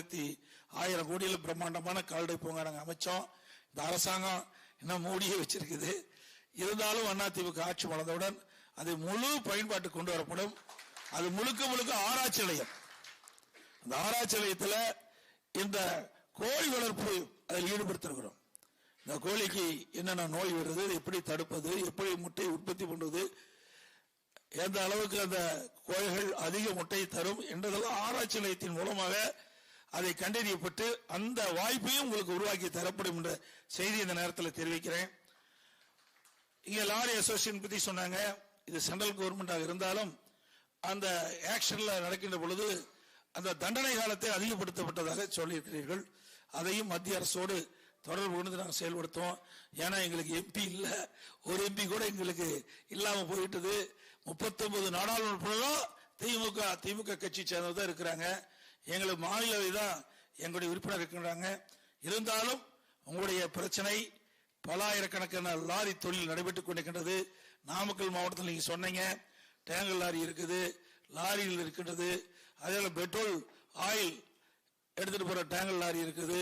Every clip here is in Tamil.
ஆயிரத்தி ஆயிரம் கோடியில் பிரம்மாண்டமான கால்டை பூங்கா நாங்கள் அமைச்சோம். இந்த அரசாங்கம் இன்னும் மூடியே வச்சிருக்குது. இருந்தாலும் அதிமுக ஆட்சி வளர்ந்தவுடன் அதை முழு பயன்பாட்டுக்கு கொண்டு வரப்படும். அது முழுக்க முழுக்க ஆராய்ச்சி நிலையம். அந்த ஆராய்ச்சி நிலையத்தில் இந்த கோழி வளர்ப்பு அதில் ஈடுபடுத்திருக்கிறோம். இந்த கோழிக்கு என்னென்ன நோய் வருது எப்படி தடுப்பது எப்படி முட்டையை உற்பத்தி பண்ணுவது எந்த அளவுக்கு அந்த கோழிகள் அதிக முட்டையை தரும் என்றதெல்லாம் ஆராய்ச்சி நிலையத்தின் மூலமாக அதை கண்டறியப்பட்டு அந்த வாய்ப்பையும் உங்களுக்கு உருவாக்கி தரப்படும் என்ற செய்தி இந்த நேரத்தில் தெரிவிக்கிறேன். இங்கே லாரி அசோசியேஷன் பற்றி சொன்னாங்க. இது சென்ட்ரல் கவர்மெண்டாக இருந்தாலும் அந்த ஆக்ஷனில் நடக்கின்ற பொழுது அந்த தண்டனை காலத்தை அதிகப்படுத்தப்பட்டதாக சொல்லியிருக்கிறீர்கள். அதையும் மத்திய அரசோடு தொடர்பு கொண்டு நாங்கள் செயல்படுத்துவோம். ஏன்னா எங்களுக்கு எம்பி இல்லை. ஒரு எம்பி கூட எங்களுக்கு இல்லாமல் போயிட்டது. முப்பத்தொன்பது நாடாளுமன்றம் திமுக திமுக கட்சி சேர்ந்தவர் தான் இருக்கிறாங்க. எங்களுக்கு மாநிலவை தான் எங்களுடைய உறுப்பினர் இருக்கின்றாங்க. இருந்தாலும் உங்களுடைய பிரச்சனை பலாயிரக்கணக்கான லாரி தொழில் நடைபெற்றுக் கொண்டிருக்கின்றது. நாமக்கல் மாவட்டத்தில் நீங்கள் சொன்னீங்க டேங்கர் லாரி இருக்குது லாரியில் இருக்கின்றது. அதே பெட்ரோல் ஆயில் எடுத்துகிட்டு போகிற டேங்கர் லாரி இருக்குது.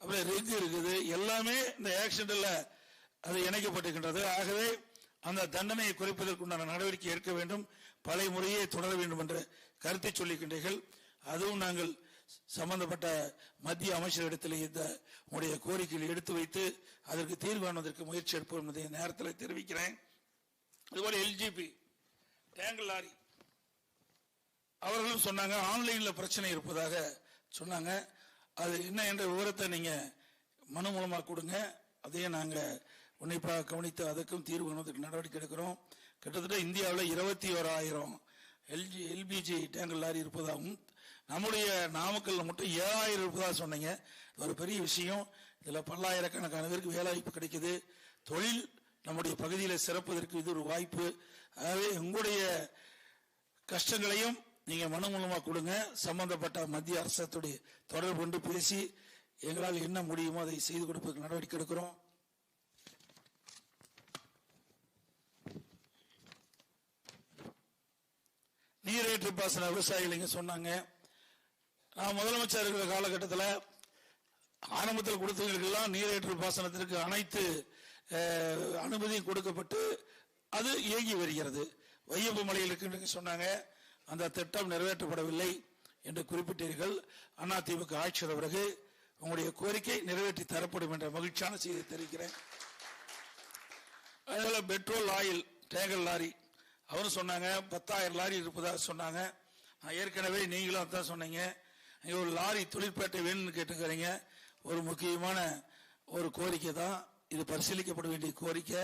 அப்புறம் ரிக் இருக்குது. எல்லாமே இந்த ஆக்சிடெண்டில் அது இணைக்கப்பட்டிருக்கின்றது. ஆகவே அந்த தண்டனையை குறைப்பதற்குண்டான நடவடிக்கை எடுக்க வேண்டும். பழைய முறையே தொடர வேண்டும் என்ற கருத்தை சொல்லிக்கின்றீர்கள். அதுவும் நாங்கள் சம்பந்தப்பட்ட மத்திய அமைச்சரிடத்தில் இந்த உங்களுடைய கோரிக்கையில் எடுத்து வைத்து அதற்கு தீர்வு காணுவதற்கு முயற்சி எடுப்போம் என்பதை நேரத்தில் தெரிவிக்கிறேன். அதுபோல் எல்ஜிபி டேங்கல் லாரி அவர்களும் சொன்னாங்க ஆன்லைனில் பிரச்சனை இருப்பதாக சொன்னாங்க. அது என்ன என்ற விவரத்தை நீங்கள் மனு மூலமாக கொடுங்க. அதையும் நாங்கள் உன்னிப்பாக கவனித்து அதற்கும் தீர்வு காணுவதற்கு நடவடிக்கை எடுக்கிறோம். கிட்டத்தட்ட இந்தியாவில் இருபத்தி ஓராயிரம் எல்ஜி எல்பிஜி டேங்கல் லாரி இருப்பதாகவும் நம்முடைய நாமக்கல்ல மட்டும் ஏழாயிரம் இருப்பதாக சொன்னீங்க. ஒரு பெரிய விஷயம். இதுல பல்லாயிரக்கணக்கான பேருக்கு வேலைவாய்ப்பு கிடைக்குது. தொழில் நம்முடைய பகுதியில் சிறப்பதற்கு இது ஒரு வாய்ப்பு. அதாவது உங்களுடைய கஷ்டங்களையும் நீங்க மனு மூலமா கொடுங்க. சம்பந்தப்பட்ட மத்திய அரசத்துடைய தொடர்பு கொண்டு பேசி எங்களால் என்ன முடியுமோ அதை செய்து கொடுப்பதற்கு நடவடிக்கை எடுக்கிறோம். நீரேற்று பாசன விவசாயிகள் இங்க சொன்னாங்க. நான் முதலமைச்சர் இருக்கிற காலகட்டத்தில் ஆரம்பத்தில் கொடுத்தவர்களுக்கெல்லாம் நீரேற்று பாசனத்திற்கு அனைத்து அனுமதி அனுமதியும் கொடுக்கப்பட்டு அது இயங்கி வருகிறது. வையப்பு மலையில் சொன்னாங்க. அந்த திட்டம் நிறைவேற்றப்படவில்லை என்று குறிப்பிட்டீர்கள். அதிமுக ஆட்சியர் பிறகு உங்களுடைய கோரிக்கை நிறைவேற்றி தரப்படும் என்ற மகிழ்ச்சியான செய்தி தெரிவிக்கிறேன். அதனால பெட்ரோல் ஆயில் டேங்கர் லாரி அவரும் சொன்னாங்க. பத்தாயிரம் லாரி இருப்பதாக சொன்னாங்க. நான் ஏற்கனவே நீங்களும் அதான் சொன்னீங்க. நீங்க ஒரு லாரி தொழிற்பேட்டை வேணும்னு கேட்டுக்கிறீங்க ஒரு முக்கியமான ஒரு கோரிக்கை தான். இது பரிசீலிக்கப்பட வேண்டிய கோரிக்கை.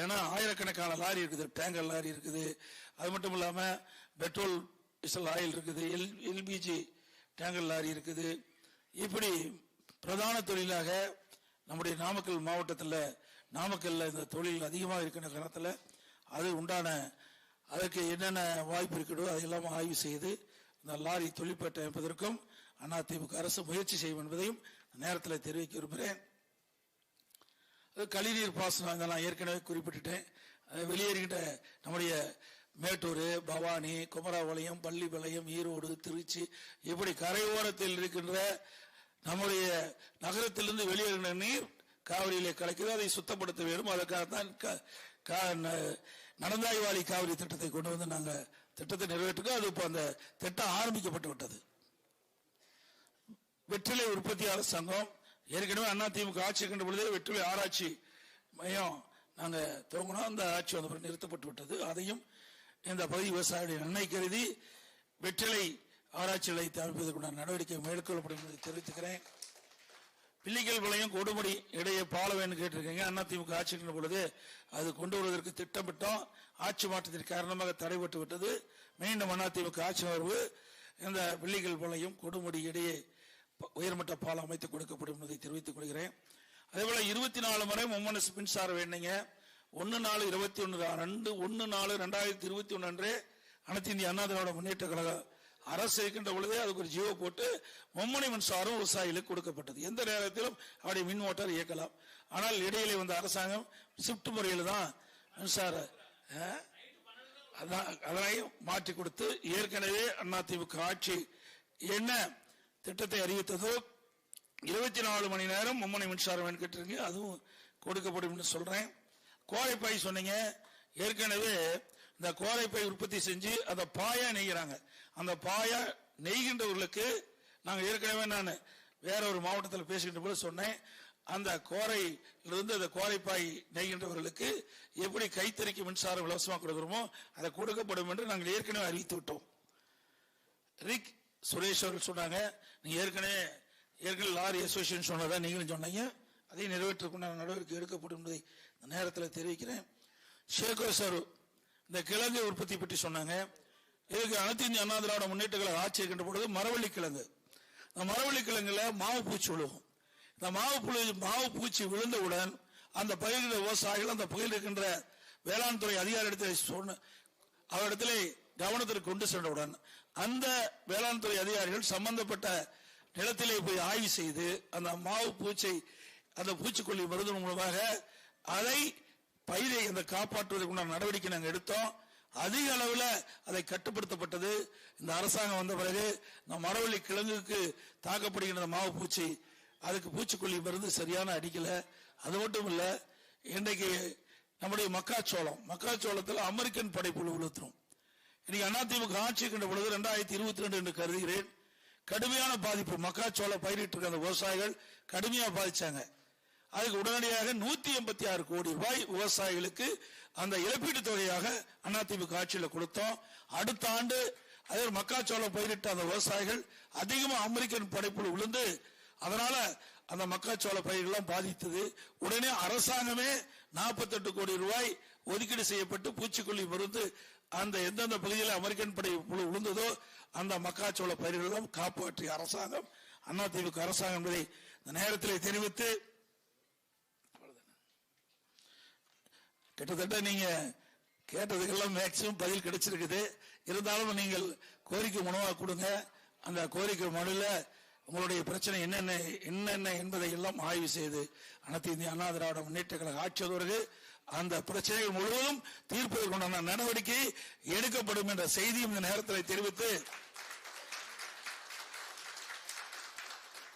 ஏன்னா ஆயிரக்கணக்கான லாரி இருக்குது. டேங்கர் லாரி இருக்குது. அது மட்டும் இல்லாமல் பெட்ரோல் டீசல் ஆயில் இருக்குது. எல் எல்பிஜி டேங்கர் லாரி இருக்குது. இப்படி பிரதான தொழிலாக நம்முடைய நாமக்கல் மாவட்டத்தில் நாமக்கல்ல இந்த தொழில் அதிகமாக இருக்கின்ற காலத்தில் அது உண்டான அதற்கு என்னென்ன வாய்ப்பு இருக்கிறதோ அதையெல்லாம் ஆய்வு செய்து இந்த லாரி தொழிற்பேட்டை அமைப்பதற்கும் அதிமுக அரசு முயற்சி செய்யும் என்பதையும் நேரத்தில் தெரிவிக்க விரும்புகிறேன். அது கழிநீர் பாசனம் இதெல்லாம் நான் ஏற்கனவே குறிப்பிட்டுட்டேன். வெளியேறிக்கிட்ட வெளியேறுகின்ற நம்முடைய மேட்டூர் பவானி குமராபாளையம் பள்ளிப்பாளையம் ஈரோடு திருச்சி இப்படி கரையோரத்தில் இருக்கின்ற நம்முடைய நகரத்திலிருந்து வெளியேறுகின்ற நீர் காவிரியிலே கலக்கிறது. அதை சுத்தப்படுத்த வேண்டும். அதற்காகத்தான் க- கா- ந- நடந்தாய்வாளி காவிரி திட்டத்தை கொண்டு வந்து நாங்கள் திட்டத்தை நிறைவேற்றுக்கோம் அது இப்போ அந்த திட்டம் ஆரம்பிக்கப்பட்டு விட்டது. வெற்றிலை உற்பத்தியாளர் சங்கம் ஏற்கனவே அண்ணா திமுக ஆட்சி கண்ட பொழுதே வெற்றிலை ஆராய்ச்சி மையம் நாங்கள் துவங்கினோம். அந்த ஆட்சி வந்த பிறகு நிறுத்தப்பட்டு விட்டது. அதையும் இந்த பகுதி விவசாயிகளுடைய நன்மை கருதி வெற்றிலை ஆராய்ச்சி நிலையத்தை அமைப்பதற்குண்டான நடவடிக்கை மேற்கொள்ளப்படும் என்பதை தெரிவித்துக்கிறேன். பிள்ளைகள் விளையும் கொடுமுடி இடையே பால வேணும் கேட்டிருக்கீங்க. அண்ணா திமுக ஆட்சி இருக்கின்ற பொழுது அது கொண்டு வருவதற்கு திட்டமிட்டோம். ஆட்சி மாற்றத்தின் காரணமாக தடைபட்டு விட்டது மீண்டும் அண்ணா ஆட்சி வருவு இந்த பிள்ளைகள் விளையும் கொடுமுடி இடையே உயர்மட்ட பாலம் அமைத்து கொடுக்கப்படும் என்பதை தெரிவித்துக் கொள்கிறேன். அதே போல இருபத்தி நாலு முறை மும்மன மின்சார வேணுங்க ஒன்னு நாலு இருபத்தி ஒன்று ரெண்டு ஒன்னு நாலு ரெண்டாயிரத்தி இருபத்தி ஒன்று அன்று அனைத்து இந்திய அண்ணா திராவிட முன்னேற்ற கழக அரசு இருக்கின்ற பொழுதே அதுக்கு ஒரு ஜீவோ போட்டு மும்மணி மின்சாரம் விவசாயிகளுக்கு கொடுக்கப்பட்டது. எந்த நேரத்திலும் அவருடைய மின் மோட்டார் இயக்கலாம். ஆனால் இடையிலே வந்த அரசாங்கம் ஷிப்ட் முறையில் தான் மின்சார அதான் அதனையும் மாற்றி கொடுத்து ஏற்கனவே அதிமுக ஆட்சி என்ன திட்டத்தை அறிவித்ததோ இருபத்தி நாலு மணி நேரம் மும்முனை மின்சாரம் வேணும் அதுவும் கொடுக்கப்படும் என்று சொல்றேன். கோரைப்பை சொன்னீங்க ஏற்கனவே இந்த கோரைப்பை உற்பத்தி செஞ்சு அதை பாயா நெய்கிறாங்க. அந்த பாயா நெய்கின்றவர்களுக்கு நாங்கள் ஏற்கனவே நான் வேற ஒரு மாவட்டத்தில் பேசுகின்ற போது சொன்னேன். அந்த கோரையிலிருந்து அந்த கோரைப்பாய் நெய்கின்றவர்களுக்கு எப்படி கைத்தறிக்கு மின்சாரம் இலவசமாக கொடுக்குறோமோ அதை கொடுக்கப்படும் என்று நாங்கள் ஏற்கனவே அறிவித்து விட்டோம். ரிக் சுரேஷ் அவர்கள் சொன்னாங்க. நீங்க ஏற்கனவே ஏற்கனவே லாரி அசோசியேஷன் சொன்னதா நீங்களும் சொன்னீங்க. அதை நிறைவேற்றக்குண்டான நடவடிக்கை எடுக்கப்படும் என்பதை இந்த நேரத்தில் தெரிவிக்கிறேன். சேகர் சார் இந்த கிழங்கு உற்பத்தி பற்றி சொன்னாங்க. இதுக்கு அனைத்து இந்திய அண்ணா திராவிட முன்னேற்ற கழக ஆட்சி இருக்கின்ற பொழுது மரவள்ளி கிழங்கு. இந்த மரவள்ளி கிழங்குல மாவு பூச்சி விழுகும். இந்த மாவு புழு மாவு பூச்சி விழுந்தவுடன் அந்த பயிரிடுற விவசாயிகள் அந்த பயிர் இருக்கின்ற வேளாண் துறை அதிகாரிடத்தில் சொன்ன அவரிடத்துல கவனத்திற்கு கொண்டு சென்றவுடன் அந்த வேளாண் துறை அதிகாரிகள் சம்பந்தப்பட்ட நிலத்திலே போய் ஆய்வு செய்து அந்த மாவு பூச்சை அந்த பூச்சிக்கொல்லி மருந்து மூலமாக அதை பயிரை அந்த காப்பாற்றுவதற்குண்டான நடவடிக்கை நாங்கள் எடுத்தோம். அதிக அளவில் அதை கட்டுப்படுத்தப்பட்டது. இந்த அரசாங்கம் வந்த பிறகு இந்த மரவள்ளி கிழங்குக்கு தாக்கப்படுகின்ற மாவு பூச்சி அதுக்கு பூச்சிக்கொல்லி மருந்து சரியான அடிக்கல. அது மட்டும் இல்லை இன்றைக்கு நம்முடைய மக்காச்சோளம் மக்காச்சோளத்தில் அமெரிக்கன் படைப்புழு உளுத்துறோம். இன்னைக்கு அதிமுக ஆட்சி இருக்கின்ற பொழுது ரெண்டாயிரத்தி இருபத்தி ரெண்டு என்று கருதுகிறேன். கடுமையான பாதிப்பு மக்காச்சோள பயிரிட்டு இருக்க அந்த விவசாயிகள் கடுமையாக பாதிச்சாங்க. அதுக்கு உடனடியாக நூத்தி எண்பத்தி ஆறு கோடி ரூபாய் விவசாயிகளுக்கு அந்த இழப்பீட்டு தொகையாக அதிமுக ஆட்சியில் கொடுத்தோம். அடுத்த ஆண்டு அதே மக்காச்சோளம் பயிரிட்ட அந்த விவசாயிகள் அதிகமாக அமெரிக்கன் படைப்பில் விழுந்து அதனால அந்த மக்காச்சோள பயிர்கள்லாம் பாதித்தது. உடனே அரசாங்கமே 48 கோடி ரூபாய் ஒதுக்கீடு செய்யப்பட்டு பூச்சிக்கொல்லி மருந்து அந்த எந்தெந்த பகுதியில் அமெரிக்கன் படை புழு விழுந்ததோ அந்த மக்காச்சோள பயிர்களெல்லாம் காப்பாற்றிய அரசாங்கம் அதிமுக அரசாங்கம் என்பதை இந்த நேரத்தில் தெரிவித்து கிட்டத்தட்ட நீங்க கேட்டதுக்கெல்லாம் மேக்சிமம் பதில் கிடைச்சிருக்குது. இருந்தாலும் நீங்கள் கோரிக்கை மனுவா கொடுங்க. அந்த கோரிக்கை மனுல உங்களுடைய பிரச்சனை என்னென்ன என்னென்ன என்பதை எல்லாம் ஆய்வு செய்து அனைத்து இந்திய அண்ணா திராவிட முன்னேற்ற கழக ஆட்சியவருக்கு அந்த பிரச்சனைகள் முழுவதும் தீர்ப்பதற்குண்டான நடவடிக்கை எடுக்கப்படும் என்ற செய்தியும் இந்த நேரத்தில் தெரிவித்து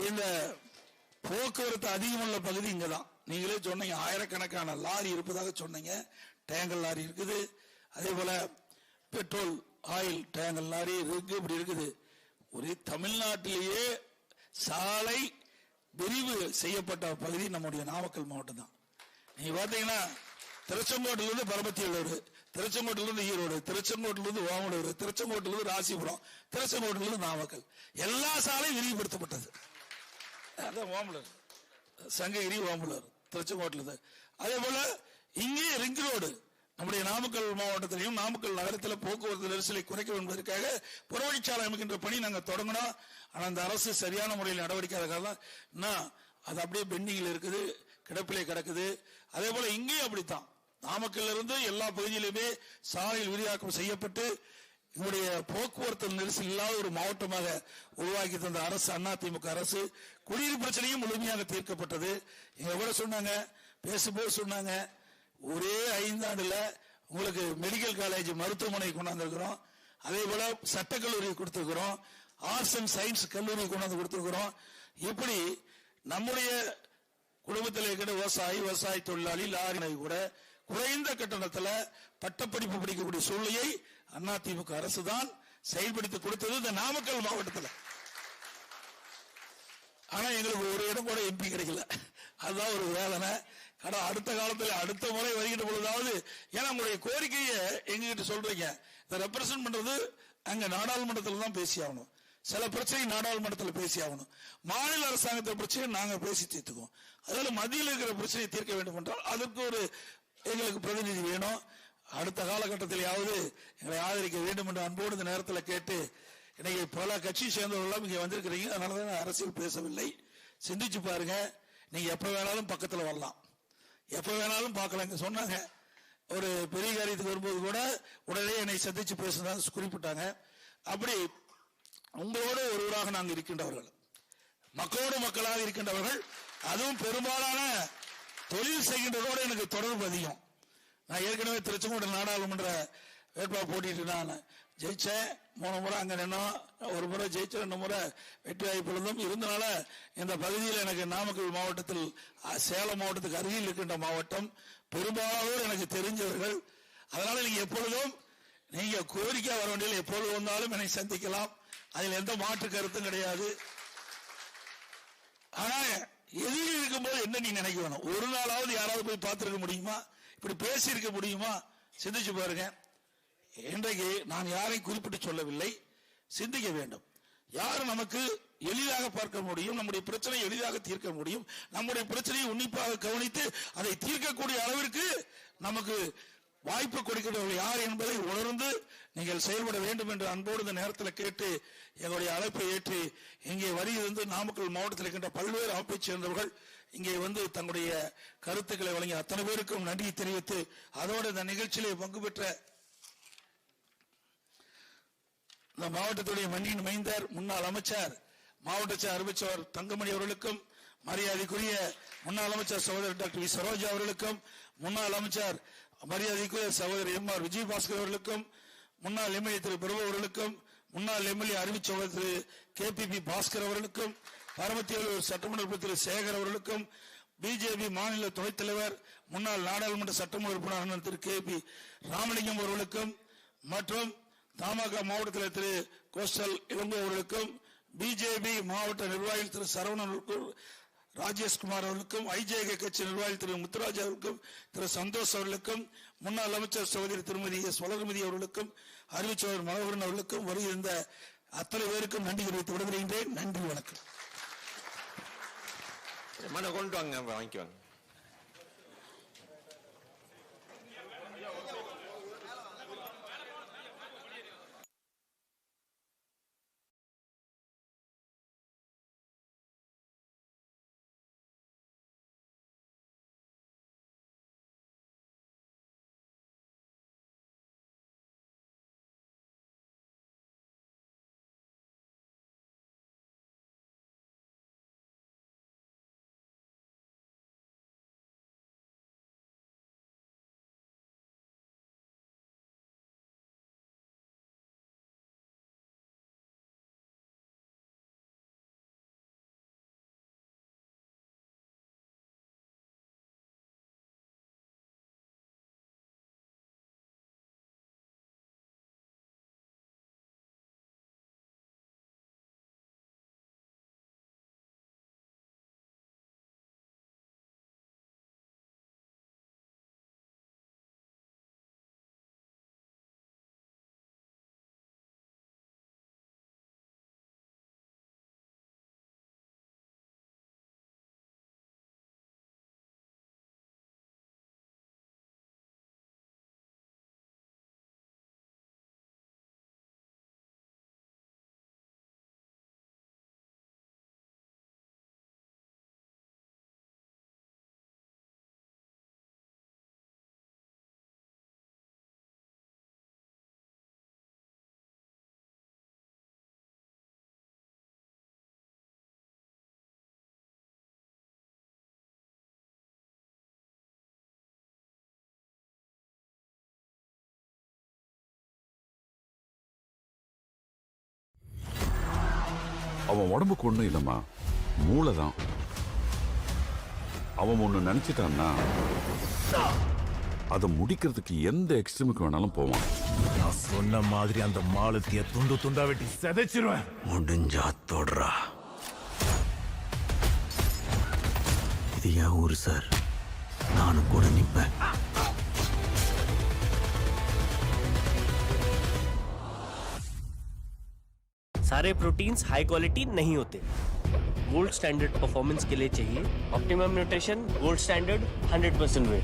இந்த போக்குவரத்து அதிகமுள்ள பகுதி இங்கதான். நீங்களே சொன்னீங்க ஆயிரக்கணக்கான லாரி இருப்பதாக சொன்னீங்க. டேங்கல் லாரி இருக்குது. அதே போல பெட்ரோல் ஆயில் டேங்கல் லாரி இருக்கு இப்படி இருக்குது. ஒரே தமிழ்நாட்டிலேயே சாலை விரிவு செய்யப்பட்ட பகுதி நம்முடைய நாமக்கல் மாவட்டம் தான் நீங்க பாத்தீங்கன்னா திருச்செங்கோட்டில இருந்து பரமத்தியலூர் திருச்செங்கோட்டில இருந்து ஈரோடு திருச்செங்கோட்டில இருந்து ஓமலூர் திருச்செங்கோட்டில இருந்து ராசிபுரம் திருச்செங்கோட்டில இருந்து நாமக்கல். எல்லா சாலையும் விரிவுபடுத்தப்பட்டது. அதான் ஓமலூர். சங்ககிரி ஓமலூர் திருச்செங்கோட்டில் அதே போல இங்கே ரிங் ரோடு நம்முடைய நாமக்கல் மாவட்டத்திலையும் நாமக்கல் நகரத்தில் போக்குவரத்து நெரிசலை குறைக்க என்பதற்காக புறவழிச்சாலை அமைக்கின்ற பணி நாங்கள் தொடங்கினோம். ஆனால் அந்த அரசு சரியான முறையில் நடவடிக்கை எடுக்காத இன்னும் அது அப்படியே பெண்டிங்கில் இருக்குது கிடப்பிலே கிடக்குது. அதே போல இங்கேயும் அப்படித்தான். நாமக்கல்ல இருந்து எல்லா பகுதியிலுமே சாலையில் விரிவாக்கம் செய்யப்பட்டு எங்களுடைய போக்குவரத்து நெரிசல் இல்லாத ஒரு மாவட்டமாக உருவாக்கி தந்த அரசு அதிமுக அரசு குடியிருப்பு பிரச்சனையும் முழுமையாக தீர்க்கப்பட்டது. எங்க கூட சொன்னாங்க பேசும்போது சொன்னாங்க ஒரே ஐந்தாண்டுல உங்களுக்கு மெடிக்கல் காலேஜ் மருத்துவமனை கொண்டாந்துருக்கிறோம். அதே போல சட்டக்கல்லூரி கொடுத்திருக்கிறோம். ஆர்ட்ஸ் அண்ட் சயின்ஸ் கல்லூரி கொண்டாந்து கொடுத்திருக்கிறோம். இப்படி நம்முடைய குடும்பத்தில் இருக்கிற விவசாயி விவசாய தொழிலாளி லாரி கூட குறைந்த கட்டணத்துல பட்டப்படிப்பு படிக்கக்கூடிய சூழ்நிலையை அதிமுக அரசு தான் செயல்படுத்தி கொடுத்தது இந்த நாமக்கல் மாவட்டத்தில். ஆனா எங்களுக்கு ஒரு இடம் கூட எம்பி கிடைக்கல. அதுதான் ஒரு வேதனை. கடை அடுத்த காலத்துல அடுத்த முறை வருகின்ற பொழுதாவது ஏன்னா உங்களுடைய கோரிக்கையை எங்ககிட்ட சொல்றீங்க. இதை ரெப்ரசன்ட் பண்றது அங்க நாடாளுமன்றத்தில் தான் பேசி ஆகணும். சில பிரச்சனை நாடாளுமன்றத்தில் பேசி ஆகணும். மாநில அரசாங்கத்தை பிரச்சனை நாங்க பேசி தீர்த்துக்குவோம். அதில் மத்தியில் இருக்கிற பிரச்சனையை தீர்க்க வேண்டும் என்றால் அதற்கு ஒரு எங்களுக்கு பிரதிநிதி வேணும். அடுத்த காலகட்டத்திலேயாவது எங்களை ஆதரிக்க வேண்டும் என்று அன்போடு இந்த நேரத்தில் கேட்டு இன்னைக்கு பல கட்சி சேர்ந்தவர்களும் இங்கே வந்திருக்கிறீங்க. அதனால தான் நான் அரசியல் பேசவில்லை. சிந்திச்சு பாருங்க. நீங்க எப்ப வேணாலும் பக்கத்தில் வரலாம். எப்ப வேணாலும் பார்க்கலாம். சொன்னாங்க. ஒரு பெரிய காரியத்துக்கு வரும்போது கூட உடனே என்னை சந்திச்சு பேசுனதா குறிப்பிட்டாங்க. அப்படி உங்களோடு ஒருவராக நாங்கள் இருக்கின்றவர்கள். மக்களோடு மக்களாக இருக்கின்றவர்கள். அதுவும் பெரும்பாலான தொழில் செய்கின்றதோட எனக்கு தொடர்பு அதிகம். நான் ஏற்கனவே திருச்செங்கோடு நாடாளுமன்ற வேட்பாளர் போட்டிட்டு நான் ஜெயிச்சேன். மூணு முறை அங்கே நின்னோம் ஒரு முறை ஜெயிச்ச ரெண்டு முறை வெற்றி வாய்ப்பு இருந்தும் இருந்தனால இந்த பகுதியில் எனக்கு நாமக்கல் மாவட்டத்தில் சேலம் மாவட்டத்துக்கு அருகில் இருக்கின்ற மாவட்டம். பெரும்பாலானோர் எனக்கு தெரிஞ்சவர்கள். அதனால நீங்க எப்பொழுதும் நீங்க கோரிக்கை வர வேண்டிய எப்பொழுது வந்தாலும் என்னை சந்திக்கலாம். அதில் எந்த மாற்று கருத்தும் கிடையாது. ஆனா எதிரி இருக்கும்போது என்ன நீ நினைக்க வேணும் ஒரு நாளாவது யாராவது போய் பார்த்திருக்க முடியுமா? இப்படி பேசியிருக்க முடியுமா? சிந்திச்சு பாருங்க. இன்றைக்கு நான் யாரையும் குறிப்பிட்டு சொல்லவில்லை. சிந்திக்க வேண்டும். யார் நமக்கு எளிதாக பார்க்க முடியும்? நம்முடைய பிரச்சனையை எளிதாக தீர்க்க முடியும்? நம்முடைய பிரச்சனையை உன்னிப்பாக கவனித்து அதை தீர்க்கக்கூடிய அளவிற்கு நமக்கு வாய்ப்பு கொடுக்கிறவர்கள் யார் என்பதை உணர்ந்து நீங்கள் செயல்பட வேண்டும் என்று அன்போடு இந்த நேரத்தில் கேட்டு எங்களுடைய அழைப்பை ஏற்றி இங்கே வரியிலிருந்து நாமக்கல் மாவட்டத்தில் இருக்கின்ற பல்வேறு அமைப்பைச் சேர்ந்தவர்கள் இங்கே வந்து தங்களுடைய கருத்துக்களை வழங்கிய அத்தனை பேருக்கும் நன்றியை தெரிவித்து அதோடு இந்த நிகழ்ச்சியிலே பங்கு பெற்ற இந்த மாவட்டத்துடைய மண்ணின் மைந்தர் முன்னாள் அமைச்சர் மாவட்ட அறிவிச்சவர் தங்கமணி அவர்களுக்கும் மரியாதைக்குரிய முன்னாள் அமைச்சர் சகோதரர் டாக்டர் வி. சரோஜா அவர்களுக்கும் முன்னாள் அமைச்சர் மரியாதைக்குரிய சகோதரர் எம் ஆர் விஜயபாஸ்கர் அவர்களுக்கும் முன்னாள் எம்எல்ஏ திரு பிரபு அவர்களுக்கும் முன்னாள் எம்எல்ஏ அறிவிச்சவர் திரு கே பி பி பாஸ்கர் அவர்களுக்கும் பரமத்தியலூர் சட்டமன்ற திரு சேகர் அவர்களுக்கும் பிஜேபி மாநில துணைத் தலைவர் முன்னாள் நாடாளுமன்ற சட்டமன்ற உறுப்பினர் திரு கே பி ராமலிங்கம் அவர்களுக்கும் மற்றும் தமாக மாவட்டத்தில் திரு கோஸ்டல் இளங்கோ அவர்களுக்கும் பிஜேபி மாவட்ட நிர்வாகிகள் திரு சரவணன் ராஜேஷ்குமார் அவர்களுக்கும் ஐஜேகே கட்சி நிர்வாகி திரு முத்துராஜ் அவர்களுக்கும் திரு சந்தோஷ் அவர்களுக்கும் முன்னாள் அமைச்சர் சகோதரி திருமதி எஸ். வளர்மதி அவர்களுக்கும் அறிவிச்சவர் மனோகரன் அவர்களுக்கும் வருகின்ற அத்தனை பேருக்கும் நன்றி தெரிவித்து விடுகிறேன் நன்றி வணக்கம். மன கொண்டு வாங்க வாங்கிக்குவாங்க அவன் உடம்புக்கு ஒண்ணும் இல்லம்மா. மூளை தான் அவன் ஒண்ணு நினைச்சிட்டான்னா அதை முடிக்கிறதுக்கு எந்த எக்ஸ்ட்ரீமுக்கு வேணாலும் போவான். நான் சொன்ன மாதிரி அந்த மாலத்திய துண்டு துண்டா வெட்டி செதைச்சிருவேன். முடிஞ்சா தொடுறா. இது என் ஊரு சார். நானும் கூட நிப்பேன். सारे प्रोटीन्स हाई क्वालिटी नहीं होते। गोल्ड स्टैंडर्ड परफॉर्मेंस के लिए चाहिए। Optimum nutrition gold standard 100% percent whey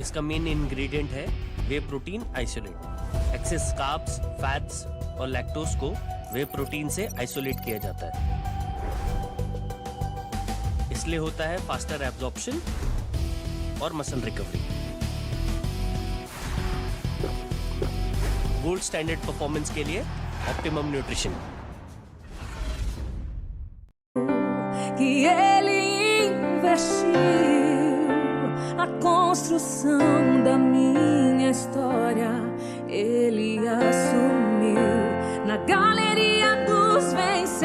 इसका मेन इंग्रेडिएंट है whey protein isolate excess carbs fats और लैक्टोज को वे प्रोटीन से आइसोलेट किया जाता है। इसलिए होता है फास्टर एब्जॉर्प्शन और muscle recovery gold standard performance के लिए optimum nutrition construção da minha história. Ele assumiu na galeria dos vencedores,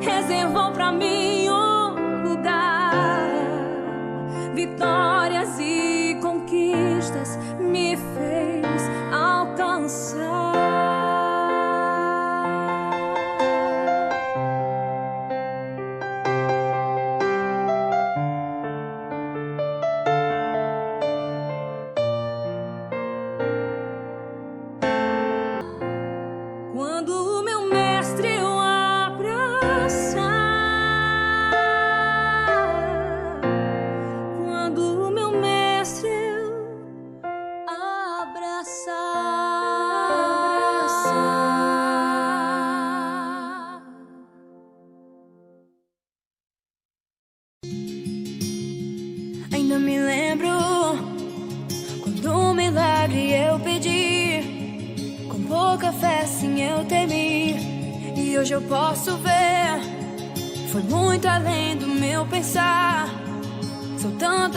reservou pra mim um lugar. Vitórias e conquistas me fez alcançar. Posso ver. Foi muito além do meu pensar. São tantas